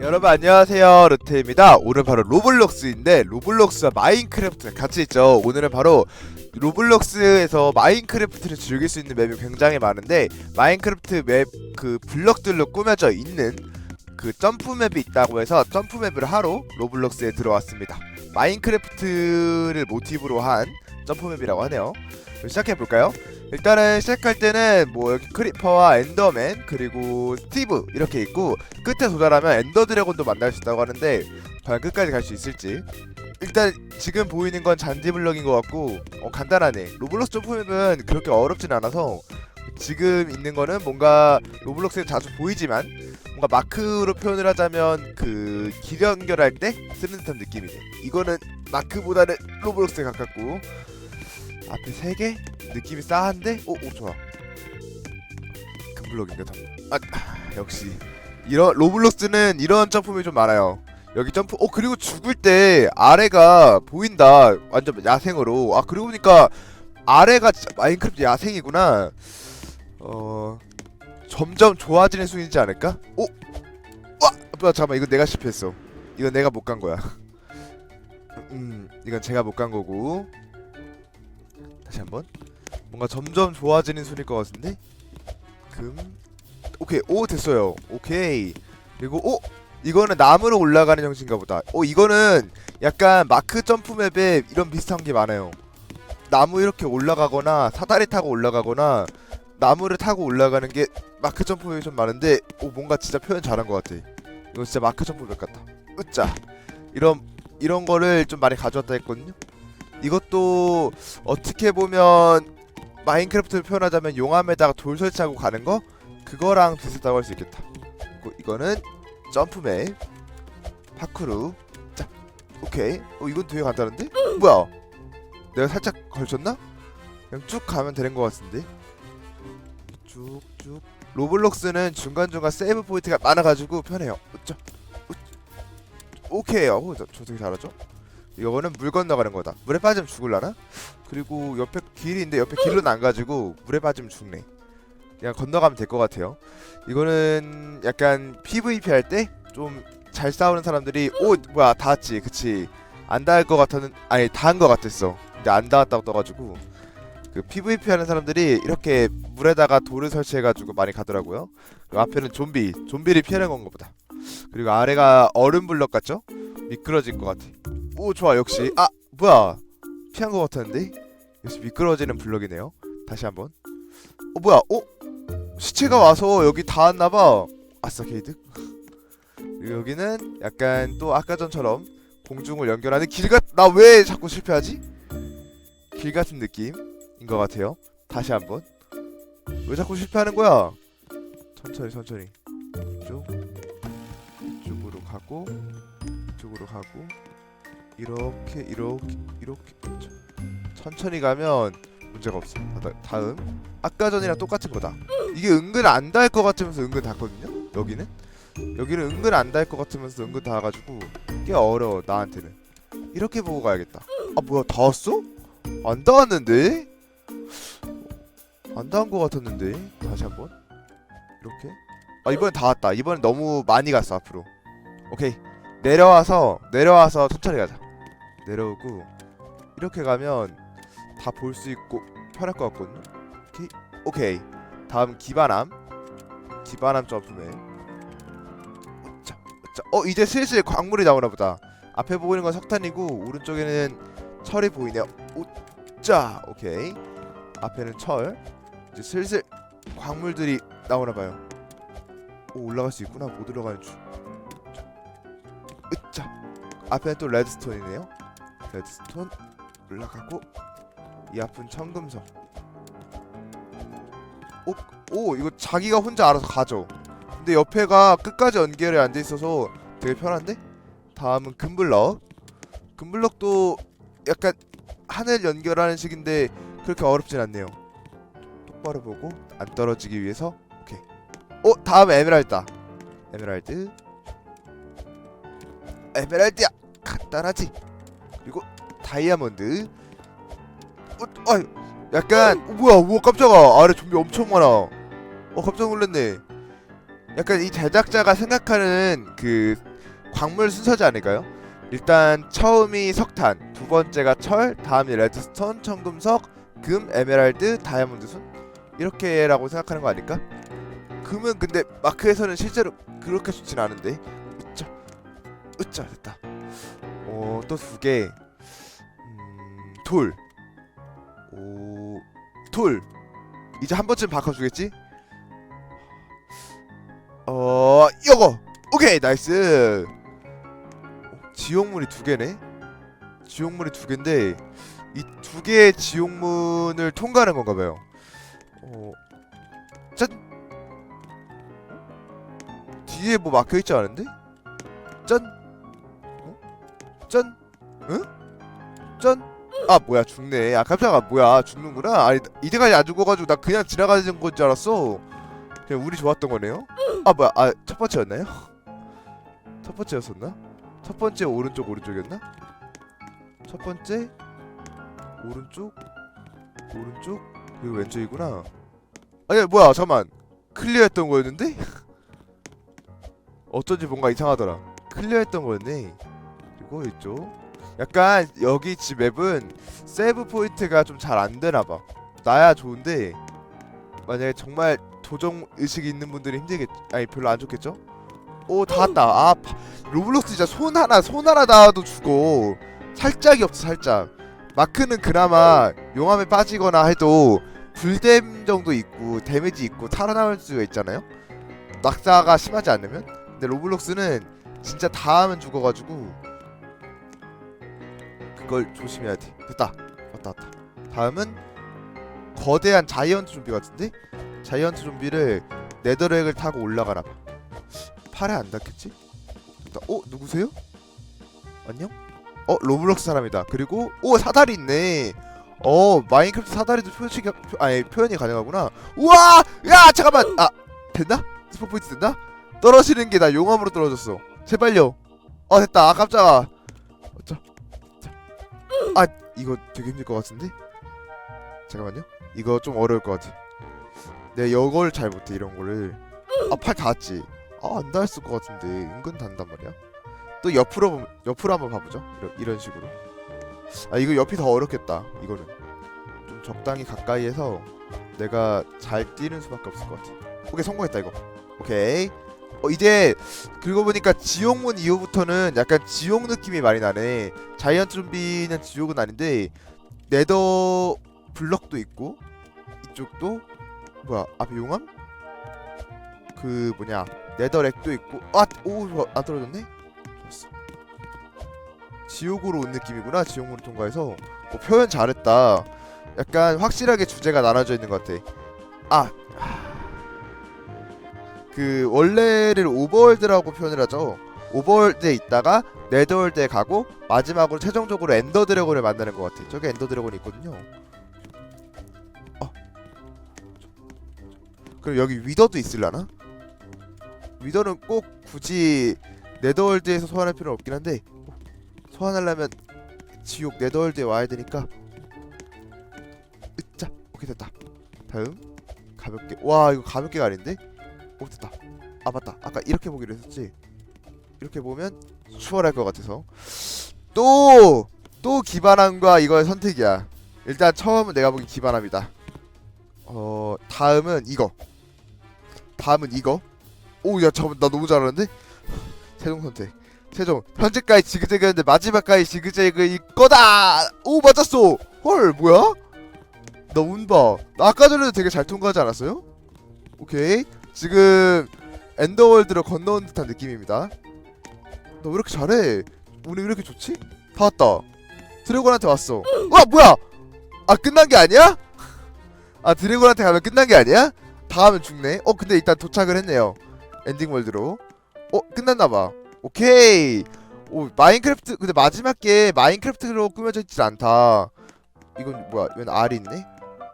여러분 안녕하세요. 루테입니다. 오늘 바로 로블록스인데 로블록스와 마인크래프트 같이 있죠. 오늘은 바로 로블록스에서 마인크래프트를 즐길 수 있는 맵이 굉장히 많은데 마인크래프트 맵 그 블럭들로 꾸며져 있는 그 점프 맵이 있다고 해서 점프 맵을 하러 로블록스에 들어왔습니다. 마인크래프트를 모티브로 한 점프 맵이라고 하네요. 시작해볼까요? 일단은 시작할 때는 뭐 여기 크리퍼와 엔더맨 그리고 스티브 이렇게 있고 끝에 도달하면 엔더 드래곤도 만날 수 있다고 하는데 과연 끝까지 갈 수 있을지. 일단 지금 보이는 건 잔디 블럭인 것 같고 어, 간단하네. 로블록스 점프맵은 그렇게 어렵진 않아서 지금 있는 거는 뭔가 로블록스에 자주 보이지만 뭔가 마크로 표현을 하자면 그 길 연결할 때 쓰는 듯한 느낌이네. 이거는 마크보다는 로블록스에 가깝고 앞에 세 개? 느낌이 싸한데? 오, 오 좋아. 금블럭인가 다 아, 역시. 이런 로블록스는 이런 점프맵이 좀 많아요. 여기 점프 어 그리고 죽을 때 아래가 보인다. 완전 야생으로. 아 그러고 보니까 아래가 마인크래프트 야생이구나. 어 점점 좋아지는 수이지 않을까? 오! 와! 뭐야 잠깐만 이거 내가 실패했어. 이건 내가 못 간 거야. 음 이건 제가 못 간 거고 다시 한번. 뭔가 점점 좋아지는 순일 것 같은데? 금. 오케이. 오 됐어요. 오케이. 그리고 오! 이거는 나무로 올라가는 형식인가 보다. 오 이거는 약간 마크 점프 맵에 이런 비슷한 게 많아요. 나무 이렇게 올라가거나 사다리 타고 올라가거나 나무를 타고 올라가는 게 마크 점프 맵이 좀 많은데 오 뭔가 진짜 표현 잘한 것 같아. 이거 진짜 마크 점프 맵 같다. 으짜. 이런 이런 거를 좀 많이 가져왔다 했거든요 이것도 어떻게 보면 마인크래프트를 표현하자면 용암에다가 돌 설치하고 가는 거? 그거랑 비슷하다고 할 수 있겠다. 이거는 점프맵 파쿠르. 자 오케이. 어 이건 되게 간단한데? 뭐야? 내가 살짝 걸쳤나? 그냥 쭉 가면 되는 것 같은데? 쭉쭉. 로블록스는 중간중간 세이브 포인트가 많아가지고 편해요. 으짜 으- 오케이 어, 저, 저 되게 잘하죠 이거는 물 건너가는 거다. 물에 빠지면 죽을라나? 그리고 옆에 길이 있는데 옆에 길로는 안 가지고 물에 빠지면 죽네. 그냥 건너가면 될 것 같아요. 이거는 약간 PVP 할 때 좀 잘 싸우는 사람들이 오 뭐야 닿았지. 그치. 안 닿을 것 같았는 아니 닿은 것 같았어. 근데 안 닿았다고 떠가지고. 그 PVP 하는 사람들이 이렇게 물에다가 돌을 설치해가지고 많이 가더라고요. 그 앞에는 좀비 좀비를 피하는 건가 보다. 그리고 아래가 얼음 블럭 같죠 미끄러질 것 같아. 오 좋아 역시. 아 뭐야. 피한 것 같았는데? 역시 미끄러지는 블럭이네요. 다시 한번. 어 뭐야. 어? 시체가 와서 여기 닿았나봐. 아싸 그리고 여기는 약간 또 아까 전처럼 공중을 연결하는 길같 나 왜 자꾸 실패하지? 길 같은 느낌인 것 같아요. 다시 한번. 왜 자꾸 실패하는 거야? 천천히 천천히. 이쪽. 이쪽으로 가고. 이 쪽으로 가고 이렇게 이렇게 이렇게. 천천히 가면 문제가 없어 다, 다음. 아까 전이랑 똑같은 거다. 이게 은근 안 닿을 것 같으면서 은근 닿거든요 여기는. 여기는 은근 안 닿을 것 같으면서 은근 닿아가지고 꽤 어려워 나한테는. 이렇게 보고 가야겠다. 아 뭐야 닿았어? 안 닿았는데? 안 닿은 것 같았는데? 다시 한번. 이렇게. 아 이번엔 닿았다. 이번엔 너무 많이 갔어 앞으로. 오케이 내려와서 내려와서 천천히 가자. 내려오고 이렇게 가면 다 볼 수 있고 편할 것 같거든요? 오케이 오케이. 다음 기반함. 기반함 점프맨. 자, 자, 어 이제 슬슬 광물이 나오나 보다. 앞에 보이는 건 석탄이고 오른쪽에는 철이 보이네요. 오자 오케이. 앞에는 철. 이제 슬슬 광물들이 나오나 봐요. 오 올라갈 수 있구나. 못 올라가는 줄 앞에는 또 레드스톤이네요. 레드스톤 올라가고 이 앞은 청금석 오, 오 이거 자기가 혼자 알아서 가죠. 근데 옆에가 끝까지 연결이 안 돼 있어서 되게 편한데? 다음은 금블럭. 금블럭도 약간 하늘 연결하는 식인데 그렇게 어렵진 않네요. 똑바로 보고 안 떨어지기 위해서. 오케이. 어 다음 에메랄드다. 에메랄드. 에메랄드야 간단하지 그리고 다이아몬드 어, 아유 약간 어, 뭐야 우와 깜짝아 아래 좀비 엄청 많아 어 깜짝 놀랐네 약간 이 제작자가 생각하는 그 광물 순서지 않을까요? 일단 처음이 석탄, 두 번째가 철, 다음이 레드스톤, 청금석, 금, 에메랄드, 다이아몬드 순 이렇게라고 생각하는 거 아닐까? 금은 근데 마크에서는 실제로 그렇게 좋진 않은데. 으짜, 으짜 됐다. 어, 또 두 개. 음, 돌. 오, 돌. 이제 한 번쯤 바꿔주겠지? 어, 이거. 오케이, 나이스. 어, 지옥문이 두 개네. 지옥문이 두 개인데 이 두 개의 지옥문을 통과하는 건가 봐요. 어, 짠. 뒤에 뭐 막혀 있지 않은데? 짠. 어? 짠. 응? 짠. 아 뭐야 죽네. 아 깜짝아 뭐야 죽는구나. 아니 이제까지 안 죽어가지고 나 그냥 지나가는 건 줄 알았어. 그냥 운이 좋았던 거네요. 아 뭐야 아 첫 번째였나요? 첫 번째였었나? 첫 번째 오른쪽 오른쪽이었나? 첫 번째 오른쪽 오른쪽 그리고 왼쪽이구나. 아니 뭐야 잠만 클리어했던 거였는데? 어쩐지 뭔가 이상하더라. 클리어했던 거였네. 그리고 이쪽 약간 여기 집 맵은 세이브 포인트가 좀 잘 안 되나 봐. 나야 좋은데 만약에 정말 도정 의식이 있는 분들이 힘들겠 아니 별로 안 좋겠죠? 오 닿았다. 아 파- 로블록스 진짜 손 하나 손 하나 닿아도 죽어. 살짝이 없어 살짝. 마크는 그나마 용암에 빠지거나 해도 불댐 정도 있고 데미지 있고 살아남을 수가 있잖아요. 낙사가 심하지 않으면. 근데 로블록스는 진짜 닿으면 죽어가지고 그걸 조심해야 돼. 됐다. 왔다 왔다. 다음은 거대한 자이언트 좀비 같은데? 자이언트 좀비를 네더렉을 타고 올라가나 봐. 팔에 안 닿겠지? 됐다. 어 누구세요? 안녕? 어 로블록스 사람이다. 그리고 오 사다리 있네. 어 마인크래프트 사다리도 표시 표, 아니 표현이 가능하구나. 우와 야 잠깐만 아 됐나? 스포 포인트 됐나? 떨어지는 게 나 용암으로 떨어졌어. 제발요. 어 됐다. 아 깜짝아. 아 이거 되게 힘들 것 같은데? 잠깐만요. 이거 좀 어려울 것 같아. 내가 이걸 잘 못해 이런 거를. 아 팔 닿았지. 아안 닿았을 것 같은데 은근 닿는단 말이야. 또 옆으로 옆으로 한번 봐보죠. 이런, 이런 식으로. 아 이거 옆이 더 어렵겠다. 이거는 좀 적당히 가까이에서 내가 잘 뛰는 수밖에 없을 것 같아. 오케이 성공했다 이거. 오케이. 어 이제 그리고 보니까 지옥문 이후부터는 약간 지옥 느낌이 많이 나네. 자이언트 좀비는 지옥은 아닌데 네더 블럭도 있고 이쪽도 뭐야 앞에 용암? 그 뭐냐 네더렉도 있고 아오안 떨어졌네. 좋았어. 지옥으로 온 느낌이구나 지옥문을 통과해서 어, 표현 잘했다. 약간 확실하게 주제가 나눠져 있는 것 같아. 아. 그 원래를 오버월드라고 표현을 하죠. 오버월드에 있다가 네더월드에 가고 마지막으로 최종적으로 엔더 드래곤을 만나는 것 같아. 저기 엔더 드래곤이 있거든요. 어. 그럼 여기 위더도 있을라나? 위더는 꼭 굳이 네더월드에서 소환할 필요는 없긴 한데 어, 소환하려면 지옥 네더월드에 와야 되니까 으짜 오케이 됐다. 다음 가볍게 와 이거 가볍게가 아닌데? 오 됐다. 아 맞다. 아까 이렇게 보기로 했었지. 이렇게 보면 수월할 것 같아서 또 또 기반함과 이거의 선택이야. 일단 처음은 내가 보기 기반함이다. 어 다음은 이거. 다음은 이거. 오야 잠깐 나 너무 잘하는데? 최종 선택. 최종 현재까지 지그재그였는데 마지막까지 지그재그일 거다. 오 맞았어. 헐 뭐야? 나 운봐. 나 아까 전에도 되게 잘 통과하지 않았어요? 오케이. 지금 엔더월드를 건너온 듯한 느낌입니다. 너 왜 이렇게 잘해? 운이 왜 이렇게 좋지? 다 왔다. 드래곤한테 왔어. 와 뭐야? 아 끝난 게 아니야? 아 드래곤한테 가면 끝난 게 아니야? 다 하면 죽네. 어 근데 일단 도착을 했네요. 엔딩 월드로. 어 끝났나봐. 오케이. 오 마인크래프트 근데 마지막 게 마인크래프트로 꾸며져 있질 않다. 이건 뭐야? 이건 R이 있네.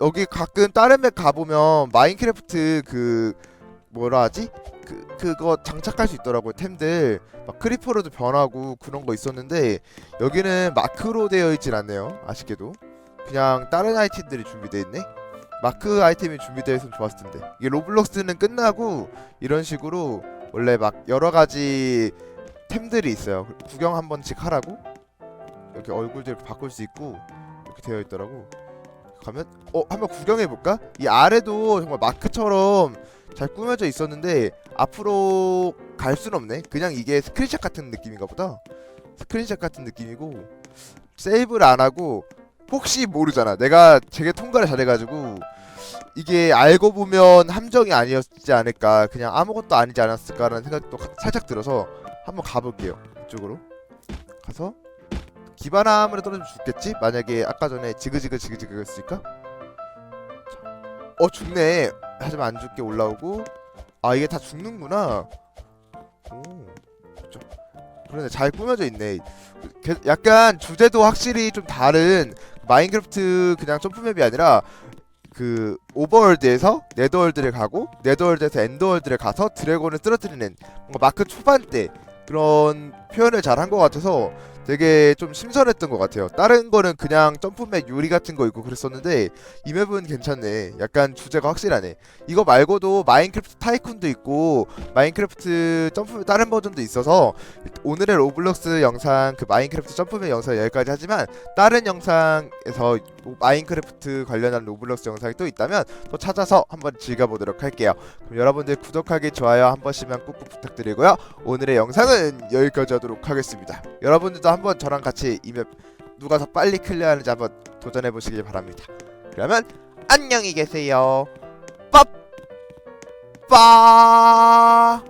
여기 가끔 다른 맵 가보면 마인크래프트 그 뭐라 하지? 그 그거 장착할 수 있더라고요 템들. 막 크리퍼로도 변하고 그런 거 있었는데 여기는 마크로 되어 있진 않네요 아쉽게도. 그냥 다른 아이템들이 준비되어 있네? 마크 아이템이 준비되어 있으면 좋았을 텐데. 이게 로블록스는 끝나고 이런 식으로 원래 막 여러 가지 템들이 있어요. 구경 한 번씩 하라고? 이렇게 얼굴도 바꿀 수 있고 이렇게 되어 있더라고 가면 어 한번 구경해 볼까? 이 아래도 정말 마크처럼 잘 꾸며져 있었는데 앞으로 갈 순 없네. 그냥 이게 스크린샷 같은 느낌인가 보다. 스크린샷 같은 느낌이고 세이브를 안 하고 혹시 모르잖아. 내가 되게 통과를 잘해가지고 이게 알고 보면 함정이 아니었지 않을까. 그냥 아무것도 아니지 않았을까라는 생각도 가- 살짝 들어서 한번 가볼게요. 이쪽으로. 가서 기반함으로 떨어지면 죽겠지? 만약에 아까 전에 지그지그 지그지그 했으니까? 어 죽네. 하지만 안 죽게 올라오고. 아 이게 다 죽는구나. 오 좋죠 그러네. 잘 꾸며져 있네. 게- 약간 주제도 확실히 좀 다른 마인크래프트 그냥 점프맵이 아니라 그 오버월드에서 네더월드를 가고 네더월드에서 엔더월드를 가서 드래곤을 쓰러뜨리는 뭔가 마크 초반 때 그런 표현을 잘 한 것 같아서 되게 좀 신선했던 것 같아요. 다른 거는 그냥 점프맵 요리 같은 거 있고 그랬었는데 이 맵은 괜찮네. 약간 주제가 확실하네. 이거 말고도 마인크래프트 타이쿤도 있고 마인크래프트 점프맵 다른 버전도 있어서 오늘의 로블록스 영상 그 마인크래프트 점프맵 영상 여기까지 하지만 다른 영상에서 마인크래프트 관련한 로블록스 영상이 또 있다면 또 찾아서 한번 즐겨보도록 할게요. 그럼 여러분들 구독하기 좋아요 한 번씩만 꾹꾹 부탁드리고요. 오늘의 영상은 여기까지 하도록 하겠습니다. 여러분들도 한번 저랑 같이 이맵 누가 더 빨리 클리어하는지 한번 도전해 보시길 바랍니다. 그러면 안녕히 계세요. 빠빠